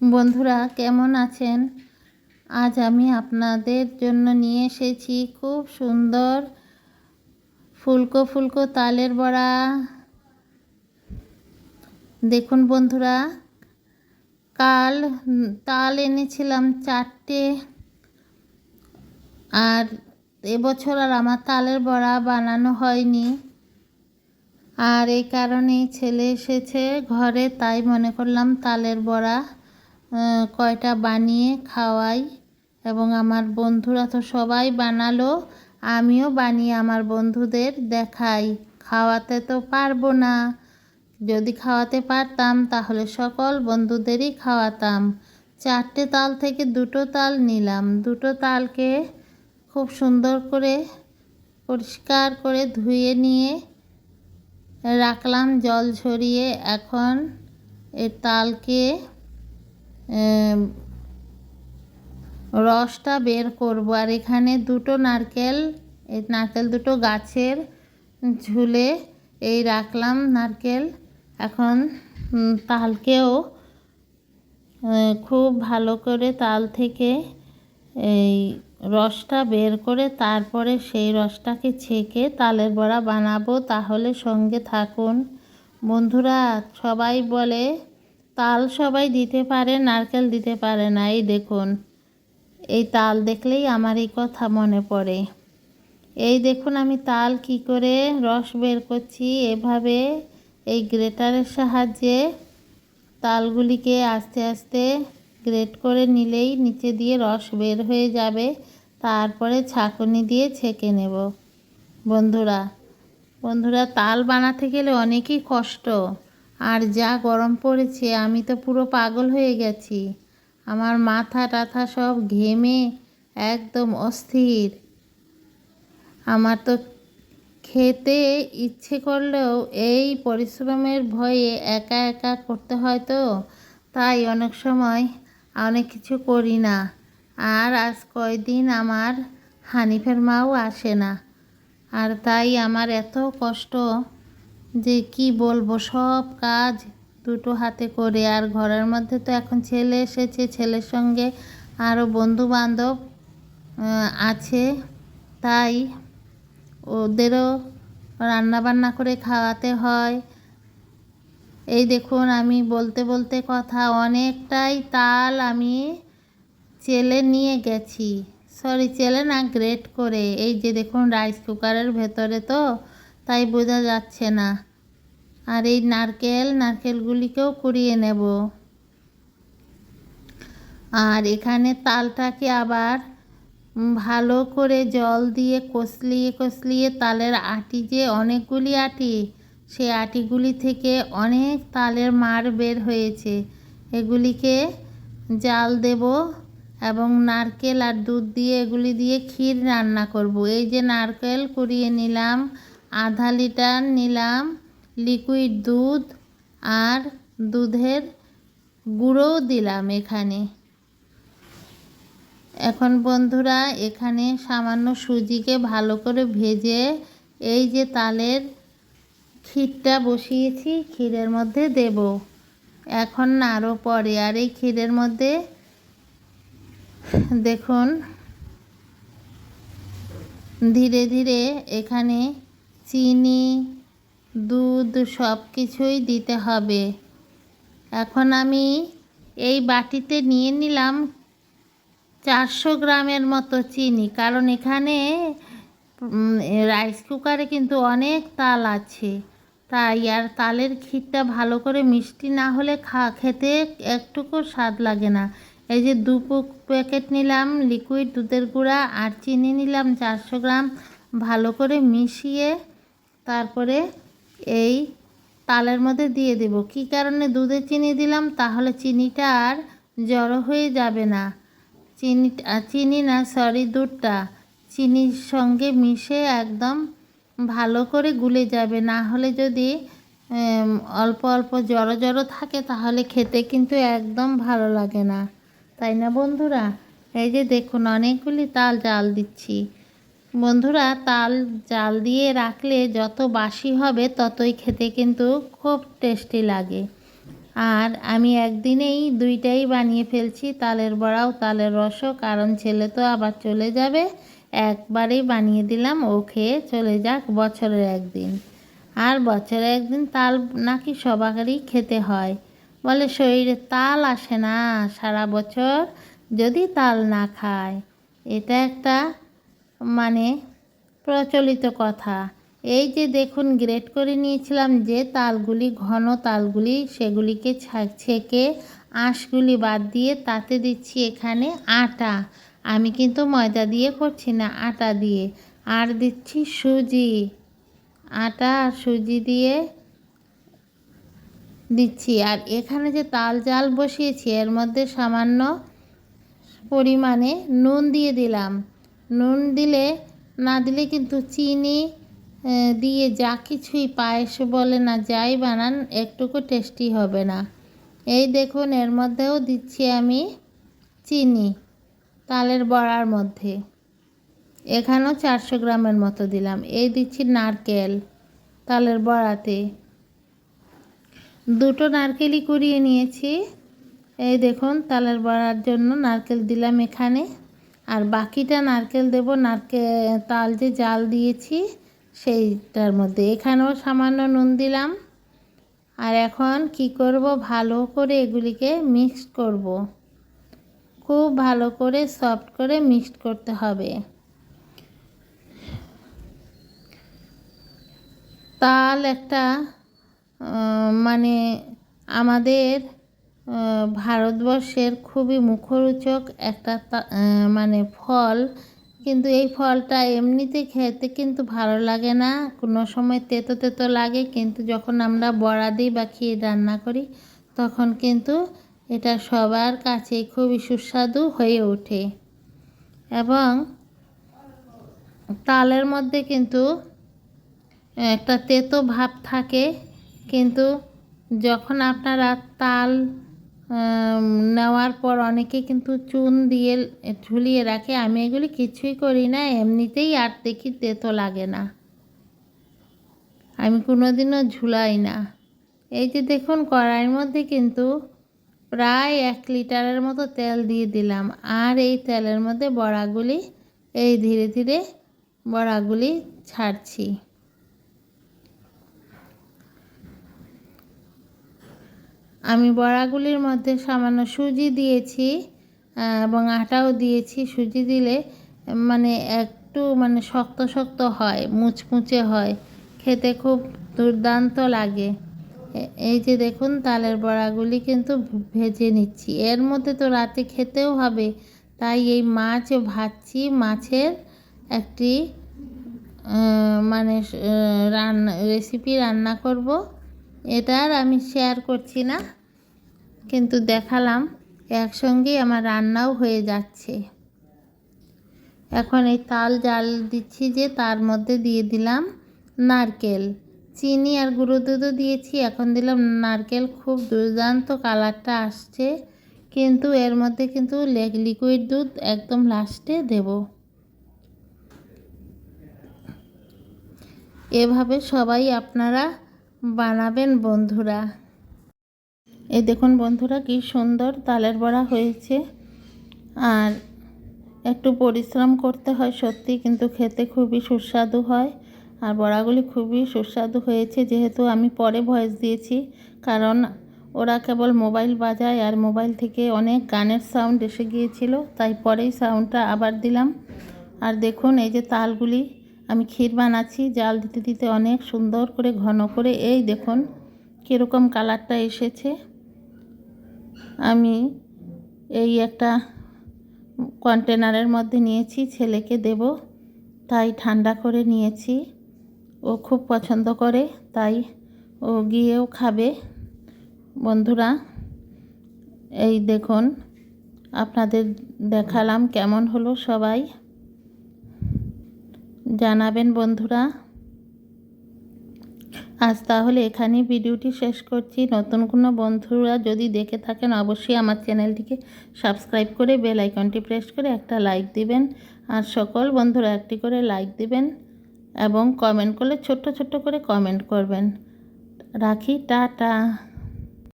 বন্ধুরা, কেমন আছেন? আজ আমি আপনাদের জন্য নিয়ে এসেছি খুব সুন্দর ফুলকো ফুলকো তালের বড়া। দেখুন বন্ধুরা, কাল তাল এনেছিলাম চারটে, আর এবছর আর আমার তালের বড়া বানানো হয়নি। আর এই কারণেই ছেলে এসেছে ঘরে, তাই মনে করলাম তালের বড়া। কয়টা বানিয়ে খাওয়াই এবং আমার বন্ধুরা তো সবাই বানালো, আমিও বানিয়ে আমার বন্ধুদের দেখাই। খাওয়াতে তো পারব না। যদি খাওয়াতে পারতাম তাহলে সকল বন্ধুদেরই খাওয়াতাম। চারটে তাল থেকে দুটো তাল নিলাম। দুটো তালকে খুব সুন্দর করে পরিষ্কার করে ধুয়ে নিয়ে রাখলাম, জল ঝরিয়ে। এখন এ তালকে রসটা বের করব। আর এখানে দুটো নারকেল, এই নারকেল দুটো গাছের ঝুলে এই রাখলাম নারকেল। এখন তালকেও খুব ভালো করে তাল থেকে এই রসটা বের করে তারপরে সেই রসটাকে ছেঁকে তালের বড়া বানাবো। তাহলে সঙ্গে থাকুন। বন্ধুরা, সবাই বলে তাল সবাই দিতে পারে, নারকেল দিতে পারে না। এই দেখুন, এই তাল দেখলেই আমার এই কথা মনে পড়ে। এই দেখুন, আমি তাল কি করে রস বের করছি। এভাবে এই গ্রেটারের সাহায্যে তালগুলিকে আস্তে আস্তে গ্রেট করে নিলেই নিচে দিয়ে রস বের হয়ে যাবে। তারপরে ছাঁকুনি দিয়ে ছেঁকে নেব। বন্ধুরা বন্ধুরা, তাল বানাতে গেলে অনেকই কষ্ট। আর যা গরম পড়েছে, আমি তো পুরো পাগল হয়ে গেছি। আমার মাথা টাথা সব ঘেমে একদম অস্থির। আমার তো খেতে ইচ্ছে করলেও এই পরিশ্রমের ভয়ে একা একা করতে হয় তো, তাই অনেক সময় অনেক কিছু করি না। আর আজ কয়দিন আমার হানিফের মাও আসে না। আর তাই আমার এত কষ্ট যে কি বলব, সব কাজ দুটো হাতে করে। আর ঘরের মধ্যে তো এখন ছেলে এসেছে, ছেলের সঙ্গে আরও বন্ধু বান্ধব আছে। তাই ওদেরও রান্না বান্না করে খাওয়াতে হয়। এই দেখুন, আমি বলতে বলতে কথা, অনেকটাই তাল আমি চেলে নিয়ে গেছি। সরি, চেলে না, গ্রেট করে। এই যে দেখুন, রাইস কুকারের ভেতরে তো তাই বোঝা যাচ্ছে না। আর এই নারকেল, নারকেলগুলিকেও কুড়িয়ে নেব। আর এখানে তালটাকে আবার ভালো করে জল দিয়ে কষলিয়ে কষলিয়ে তালের আটি যে অনেকগুলি আটি সে আটিগুলি থেকে অনেক তালের মার বের হয়েছে। এগুলিকে জাল দেব এবং নারকেল আর দুধ দিয়ে এগুলি দিয়ে ক্ষীর রান্না করব। এই যে নারকেল কুড়িয়ে নিলাম আধা লিটার নিলাম লিকুইড দুধ আর দুধের গুঁড়োও দিলাম এখানে। এখন বন্ধুরা এখানে সামান্য সুজিকে ভালো করে ভেজে এই যে তালের ক্ষীরটা বসিয়েছি, ক্ষীরের মধ্যে দেব। এখন না আরও পরে আর এই ক্ষীরের মধ্যে দেখুন, ধীরে ধীরে এখানে চিনি, দুধ সব কিছুই দিতে হবে। এখন আমি এই বাটিতে নিয়ে নিলাম চারশো গ্রামের মতো চিনি, কারণ এখানে রাইস কুকারে কিন্তু অনেক তাল আছে। তাই আর তালের ক্ষীরটা ভালো করে মিষ্টি না হলে খা, খেতে একটুকু স্বাদ লাগে না। এই যে দু প্যাকেট নিলাম লিকুইড দুধের গুঁড়া আর চিনি নিলাম চারশো গ্রাম, ভালো করে মিশিয়ে তারপরে এই তালের মধ্যে দিয়ে দেব। কি কারণে দুধে চিনি দিলাম? তাহলে চিনিটা আর জড়ো হয়ে যাবে না। চিনি চিনি না সরি দুধটা। চিনির সঙ্গে মিশে একদম ভালো করে গুলে যাবে। না হলে যদি অল্প অল্প জড়ো জড়ো থাকে, তাহলে খেতে কিন্তু একদম ভালো লাগে না। তাই না বন্ধুরা? এই যে দেখুন, অনেকগুলি তাল জাল দিচ্ছি। বন্ধুরা, তাল জাল দিয়ে রাখলে যত বাসি হবে ততই খেতে কিন্তু খুব টেস্টি লাগে। আর আমি একদিনেই দুইটাই বানিয়ে ফেলছি, তালের বড়াও, তালের রসও, কারণ ছেলে তো আবার চলে যাবে। একবারেই বানিয়ে দিলাম, ও খেয়ে চলে যাক বছরের একদিন। আর বছরে একদিন তাল নাকি সবারই খেতে হয়। বলে, শরীরে তাল আসে না সারা বছর, যদি তাল না খায়। এটা একটা মানে প্রচলিত কথা। এই যে দেখুন, গ্রেট করে নিয়েছিলাম যে তালগুলি, ঘন তালগুলি, সেগুলিকে ছেঁকে আঁশগুলি বাদ দিয়ে তাতে দিচ্ছি এখানে আটা। আমি কিন্তু ময়দা দিয়ে করছি না, আটা দিয়ে। আর দিচ্ছি সুজি। আটা আর সুজি দিয়ে দিচ্ছি। আর এখানে যে তাল জাল বসিয়েছি, এর মধ্যে সামান্য পরিমাণে নুন দিয়ে দিলাম। নুন দিলে, না দিলে কিন্তু চিনি দিয়ে যা কিছুই পায়েস বলে না যাই বানান, একটুকু টেস্টি হবে না। এই দেখুন, এর মধ্যেও দিচ্ছি আমি চিনি, তালের বড়ার মধ্যে। এখানেও চারশো গ্রামের মতো দিলাম। এই দিচ্ছি নারকেল তালের বড়াতে। দুটো নারকেলই কুড়িয়ে নিয়েছি। এই দেখুন, তালের বড়ার জন্য নারকেল দিলাম এখানে। আর বাকিটা নারকেল দেব। নারকেল, তাল যে জাল দিয়েছি, সেইটার মধ্যে। এখানেও সামান্য নুন দিলাম। আর এখন কি করব? ভালো করে এগুলিকে মিক্স করব। খুব ভালো করে সফট করে মিক্সড করতে হবে। তাল একটা মানে আমাদের ভারতবর্ষের খুবই মুখরোচক একটা মানে ফল। কিন্তু এই ফলটা এমনিতে খেতে কিন্তু ভালো লাগে না। কোনো সময় তেতো তেতো লাগে, কিন্তু যখন আমরা বড়া দিই বা ক্ষীর রান্না করি, তখন কিন্তু এটা সবার কাছে খুবই সুস্বাদু হয়ে ওঠে। এবং তালের মধ্যে কিন্তু একটা তেতো ভাব থাকে। কিন্তু যখন আপনারা তাল নেওয়ার পর অনেকে কিন্তু চুন দিয়ে ঝুলিয়ে রাখে। আমি এগুলি কিছুই করি না, এমনিতেই আর দেখি তেতো লাগে না। আমি কোনোদিনও ঝুলাই না। এই যে দেখুন, কড়াইয়ের মধ্যে কিন্তু প্রায় এক লিটারের মতো তেল দিয়ে দিলাম। আর এই তেলের মধ্যে বড়াগুলি, এই ধীরে ধীরে বড়াগুলি ছাড়ছি। আমি বড়াগুলির মধ্যে সামান্য সুজি দিয়েছি এবং আটাও দিয়েছি। সুজি দিলে মানে একটু মানে শক্ত শক্ত হয়, মুচমুচে হয়। খেতে খুব দুর্দান্ত লাগে। এই যে দেখুন, তালের বড়াগুলি কিন্তু ভেজে নিচ্ছি। এর মধ্যে তো রাতে খেতেও হবে, তাই এই মাছ ভাজছি। মাছের একটি মানে রান্না রেসিপি রান্না করব। এটা আর আমি শেয়ার করছি না, কিন্তু দেখালাম একসঙ্গেই আমার রান্নাও হয়ে যাচ্ছে। এখন এই তাল জাল দিচ্ছি যে তার মধ্যে দিয়ে দিলাম নারকেল। চিনি আর গুঁড়ো দুধও দিয়েছি, এখন দিলাম নারকেল। খুব দুর্দান্ত কালারটা আসছে, কিন্তু এর মধ্যে কিন্তু লিকুইড দুধ একদম লাস্টে দেব। এভাবে সবাই আপনারা বানাবেন বন্ধুরা। এই দেখুন বন্ধুরা, কি সুন্দর তালের বড়া হয়েছে। আর একটু পরিশ্রম করতে হয় সত্যি, কিন্তু খেতে খুবই সুস্বাদু হয়। আর বড়াগুলি খুবই সুস্বাদু হয়েছে, যেহেতু আমি পরে ভয়েস দিয়েছি। কারণ ওরা কেবল মোবাইল বাজায়, আর মোবাইল থেকে অনেক গানের সাউন্ড এসে গিয়েছিল, তাই পরেই সাউন্ডটা আবার দিলাম। আর দেখুন এই যে তালগুলি আমি ক্ষীর বানাচ্ছি, জাল দিতে দিতে অনেক সুন্দর করে ঘন করে। এই দেখুন কীরকম কালারটা এসেছে। আমি এই একটা কন্টেনারের মধ্যে নিয়েছি, ছেলেকে দেব, তাই ঠান্ডা করে নিয়েছি। ও খুব পছন্দ করে, তাই ও গিয়েও খাবে। বন্ধুরা, এই দেখুন, আপনাদের দেখালাম কেমন হলো সবাই। জানাবেন বন্ধুরা। আজ তাহলে এখানেই ভিডিওটি শেষ করছি। নতুন কোনো বন্ধুরা যদি দেখে থাকেন, অবশ্যই আমার চ্যানেলটিকে সাবস্ক্রাইব করে বেল আইকনটি প্রেস করে একটা লাইক দিবেন। আর সকল বন্ধুরা একটি করে লাইক দিবেন এবং কমেন্ট করলে ছোট্ট ছোট্ট করে কমেন্ট করবেন। রাখি, টাটা।